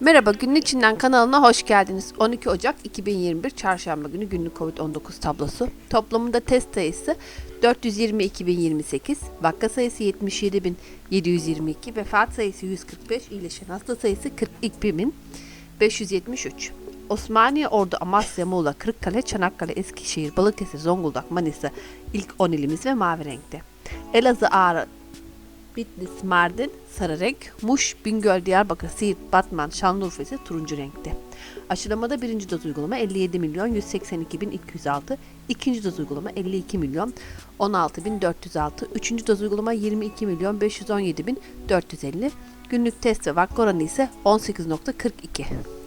Merhaba Günün İçinden kanalına hoş geldiniz. 12 Ocak 2021 Çarşamba günü günlük Covid-19 tablosu. Toplamında test sayısı 420.028, vaka sayısı 77.722, vefat sayısı 145, iyileşen hasta sayısı 42.573. Osmaniye, Ordu, Amasya, Muğla, Kırıkkale, Çanakkale, Eskişehir, Balıkesir, Zonguldak, Manisa ilk 10 ilimiz ve mavi renkte. Elazığ, Ağrı, Bitlis, Mardin sarı renk, Muş, Bingöl, Diyarbakır, Siirt, Batman, Şanlıurfa ise turuncu renkte. Aşılamada birinci doz uygulama 57 milyon 182 bin 206, ikinci doz uygulama 52 milyon 16 bin 406, üçüncü doz uygulama 22 milyon 517 bin 450, günlük test ve vaka oranı ise 18.42.